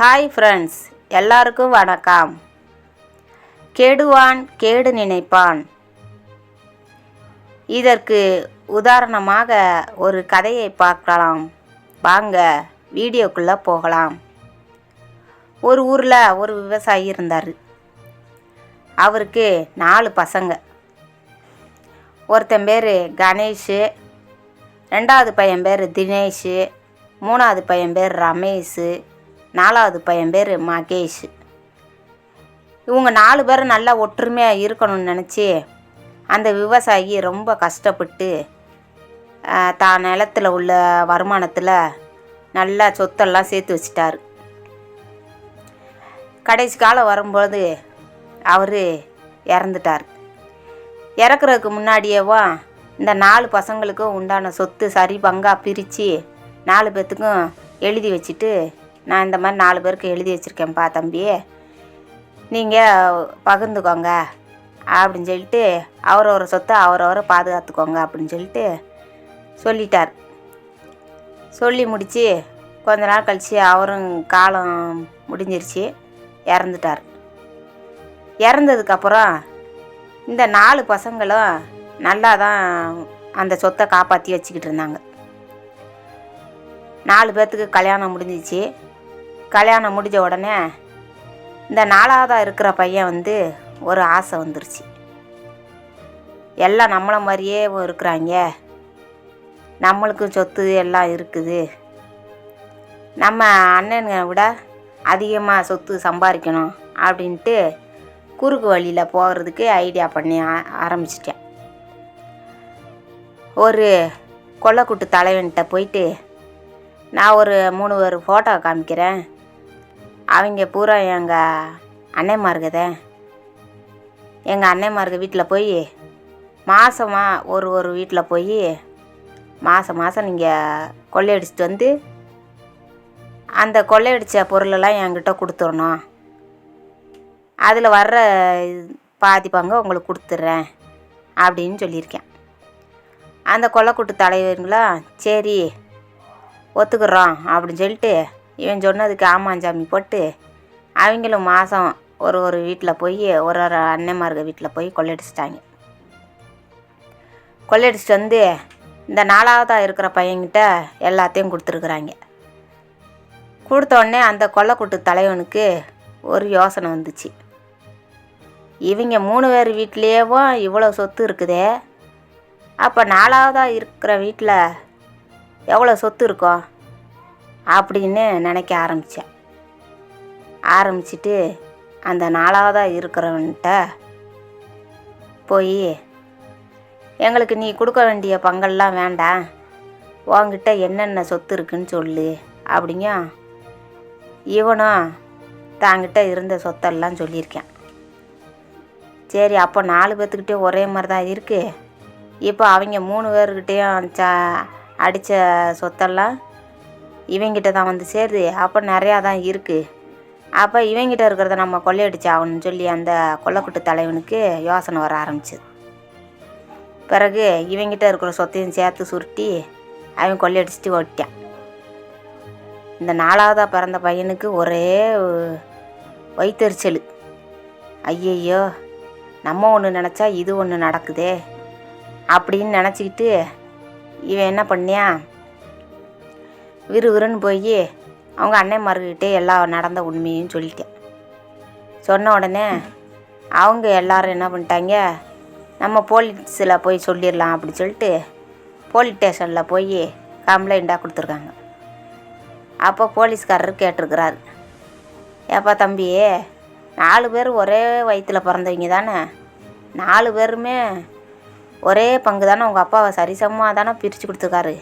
Hi friends எல்லாருக்கும் வணக்கம். கெடுவான் கேடு நினைப்பான். இதற்கு உதாரணமாக ஒரு கதையை பார்க்கலாம். வாங்க வீடியோக்குள்ளே போகலாம். ஒரு ஊரில் ஒரு விவசாயி இருந்தார். அவருக்கு நாலு பசங்க. ஒருத்தன் பேர் கணேஷு ரெண்டாவது பையன் பேர் தினேஷு மூணாவது பையன் பேர் ரமேஷு நாலாவது பையன் பேர் மகேஷ். இவங்க நாலு பேரும் நல்லா ஒற்றுமையாக இருக்கணும்னு நினச்சி அந்த விவசாயி ரொம்ப கஷ்டப்பட்டு தான் நிலத்தில் உள்ள வருமானத்தில் நல்லா சொத்தெல்லாம் சேர்த்து வச்சிட்டார். கடைசி காலம் வரும்போது அவர் இறந்துட்டார். இறக்குறதுக்கு முன்னாடியேவா இந்த நாலு பசங்களுக்கும் உண்டான சொத்து சரி பங்காக பிரித்து நாலு பேர்த்துக்கும் எழுதி வச்சுட்டு நான் இந்த மாதிரி நாலு பேருக்கு எழுதி வச்சுருக்கேன்ப்பா தம்பி. நீங்கள் பகிர்ந்துக்கோங்க அப்படின்னு சொல்லிட்டு அவரவர சொத்தை அவரவரை பாதுகாத்துக்கோங்க அப்படின்னு சொல்லிட்டு சொல்லிட்டார். சொல்லி முடித்து கொஞ்ச நாள் கழித்து அவரும் காலம் முடிஞ்சிருச்சு இறந்துட்டார். இறந்ததுக்கப்புறம் இந்த நாலு பசங்களும் நல்லா தான் அந்த சொத்தை காப்பாற்றி வச்சுக்கிட்டு இருந்தாங்க. நாலு பேர்த்துக்கு கல்யாணம் முடிஞ்சிச்சு. கல்யாணம் முடிஞ்ச உடனே இந்த நாலாவதாக இருக்கிற பையன் வந்து ஒரு ஆசை வந்துருச்சு. எல்லாம் நம்மளை மாதிரியே இருக்கிறாங்க. நம்மளுக்கும் சொத்து எல்லாம் இருக்குது. நம்ம அண்ணனுங்க விட அதிகமாக சொத்து சம்பாதிக்கணும் அப்படின்ட்டு குறுக்கு வழியில் போகிறதுக்கு ஐடியா பண்ணி ஆ- ஆரம்பிச்சிட்டேன். ஒரு கொல்லக்குட்டு தலைவன்கிட்ட போயிட்டு நான் ஒரு மூணு ஒரு ஃபோட்டோ காமிக்கிறேன். அவங்க பூரா எங்கள் அன்னைமார்கதே எங்கள் அன்னைமார்க வீட்டில் போய் மாதமாக ஒரு ஒரு வீட்டில் போய் மாதம் மாதம் நீங்கள் கொள்ளையடிச்சிட்டு வந்து அந்த கொள்ளையடித்த பொருளெல்லாம் என்கிட்ட கொடுத்துடணும் அதில் வர்ற இது- பாதி பங்கு உங்களுக்கு கொடுத்துட்றேன் அப்படின்னு சொல்லியிருக்கேன். அந்த கொல்லக்கூட்டு தலைவருங்களா சரி ஒத்துக்கிறோம் அப்படின்னு சொல்லிட்டு இவன் சொன்னதுக்கு ஆமாஞ்சாமி போட்டு அவங்களும் மாதம் ஒரு ஒரு வீட்டில் போய் ஒரு ஒரு அண்ணன்மார்க வீட்டில் போய் கொள்ளையடிச்சிட்டாங்க. கொள்ளையடிச்சிட்டு வந்து இந்த நாலாவதாக இருக்கிற பையன்கிட்ட எல்லாத்தையும் கொடுத்துருக்குறாங்க. கொடுத்த உடனே அந்த கொல்லக்கூட்டு தலைவனுக்கு ஒரு யோசனை வந்துச்சு. இவங்க மூணு பேர் வீட்லேயேவும் இவ்வளோ சொத்து இருக்குதே அப்போ நாலாவதாக இருக்கிற வீட்டில் எவ்வளோ சொத்து இருக்கும்? அப்படின்னு நினைக்க ஆரம்பித்தேன் ஆரம்பிச்சிட்டு அந்த நாலாவதாக இருக்கிறவன்கிட்ட போய் எங்களுக்கு நீ கொடுக்க வேண்டிய பங்கெல்லாம் வேண்டாம். உன்கிட்ட என்னென்ன சொத்து இருக்குன்னு சொல்லு அப்படிங்க. இவனும் தாங்கிட்ட இருந்த சொத்தெல்லாம் சொல்லியிருக்கேன். சரி அப்போ நாலு பேர்த்துக்கிட்டே ஒரே மாதிரி தான் இருக்குது இப்போ அவங்க மூணு பேர்கிட்டேயும் ச அடித்த சொத்தெல்லாம் இவங்கிட்ட தான் வந்து சேருது. அப்போ நிறையா தான் இருக்குது அப்போ இவங்கிட்ட இருக்கிறத நம்ம கொள்ளையடிச்சு ஆகணும்னு சொல்லி அந்த கொல்லக்குட்டு தலைவனுக்கு யோசனை வர ஆரம்பிச்சது. பிறகு இவங்கிட்ட இருக்கிற சொத்தையும் சேர்த்து சுருட்டி அவன் கொள்ளையடிச்சிட்டு ஓட்டிட்டான். இந்த நாலாவதாக பிறந்த பையனுக்கு ஒரே வைத்தறிச்சல் ஐயையோ நம்ம ஒன்று நினச்சா இது ஒன்று நடக்குதே. அப்படின்னு நினச்சிக்கிட்டு இவன் என்ன பண்ணியா விறுவிறுன்னு போய் அவங்க அண்ணன்மார்கிட்டே எல்லா நடந்த உண்மையும் சொல்லிட்டேன். சொன்ன உடனே அவங்க எல்லாரும் என்ன பண்ணிட்டாங்க நம்ம போலீஸில் போய் சொல்லிடலாம் அப்படி சொல்லிட்டு போலீஸ் ஸ்டேஷனில் போய் கம்ப்ளைண்ட்டாக கொடுத்துருக்காங்க. அப்போ போலீஸ்காரர் கேட்டிருக்கிறாரு ஏப்பா தம்பி நாலு பேர் ஒரே வயிற்றில் பிறந்தவங்க தானே? நாலு பேருமே ஒரே பங்கு தானே? உங்கள் அப்பாவை சரிசமமாக தானே பிரித்து கொடுத்துருக்காரு?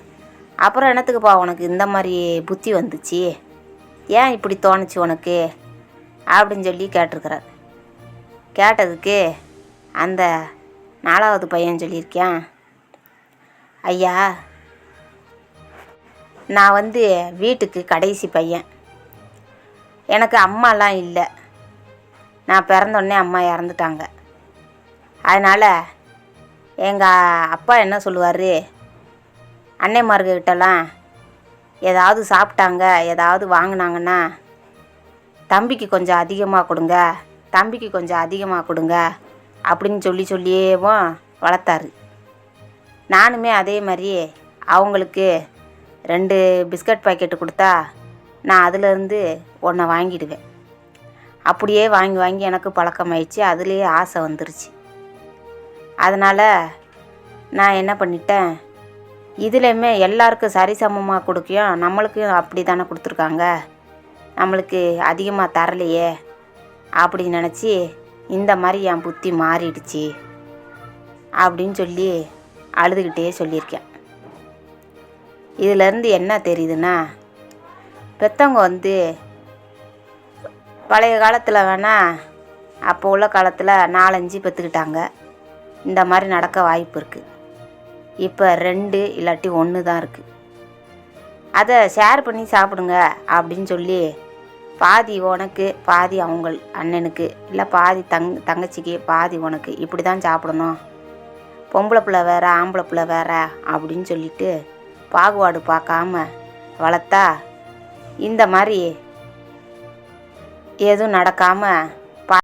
அப்புறம் என்னத்துக்குப்பா உனக்கு இந்த மாதிரி புத்தி வந்துச்சு? ஏன் இப்படி தோணுச்சு உனக்கு? அப்படின்னு சொல்லி கேட்டிருக்கிறார். கேட்டதுக்கு அந்த நாலாவது பையன் சொல்லியிருக்கேன் ஐயா நான் வந்து வீட்டுக்கு கடைசி பையன். எனக்கு அம்மாலாம் இல்லை. நான் பிறந்தோடனே அம்மா இறந்துட்டாங்க. அதனால் எங்கள் அப்பா என்ன சொல்லுவார்? அன்னைமார்கிட்டலாம் ஏதாவது சாப்பிட்டாங்க ஏதாவது வாங்கினாங்கன்னா தம்பிக்கு கொஞ்சம் அதிகமாக கொடுங்க தம்பிக்கு கொஞ்சம் அதிகமாக கொடுங்க அப்படின்னு சொல்லி சொல்லியேவும் வளர்த்தாரு. நானுமே அதே மாதிரி அவங்களுக்கு ரெண்டு பிஸ்கட் பாக்கெட்டு கொடுத்தா நான் அதிலேருந்து ஒன்றை வாங்கிடுவேன். அப்படியே வாங்கி வாங்கி எனக்கு பழக்கமாயிடுச்சு. அதுலேயே ஆசை வந்துருச்சு. அதனால் நான் என்ன பண்ணிட்டேன்? இதுலேயுமே எல்லாருக்கும் சரிசமமாக கொடுக்கையும் நம்மளுக்கும் அப்படி தானே கொடுத்துருக்காங்க? நம்மளுக்கு அதிகமாக தரலையே அப்படின்னு நினச்சி இந்த மாதிரி என் புத்தி மாறிடுச்சு அப்படின்னு சொல்லி அழுதுகிட்டே சொல்லியிருக்கேன். இதிலேருந்து என்ன தெரியுதுன்னா பெத்தவங்க வந்து பழைய காலத்தில் வேணால் அப்போ உள்ள காலத்தில் நாலஞ்சு பெற்றுக்கிட்டாங்க இந்த மாதிரி நடக்க வாய்ப்பு இருக்குது இப்போ ரெண்டு இல்லாட்டி ஒன்று தான் இருக்குது அதை ஷேர் பண்ணி சாப்பிடுங்க அப்படின்னு சொல்லி பாதி உனக்கு பாதி அவங்க அண்ணனுக்கு இல்லை பாதி தங் தங்கச்சிக்கு பாதி உனக்கு இப்படி தான் சாப்பிடணும். பொம்பளை பிள்ளை வேற ஆம்பளை பிள்ளை வேற அப்படின்னு சொல்லிட்டு பாகுபாடு பார்க்காம வளர்த்தா இந்த மாதிரி எதுவும் நடக்காமல்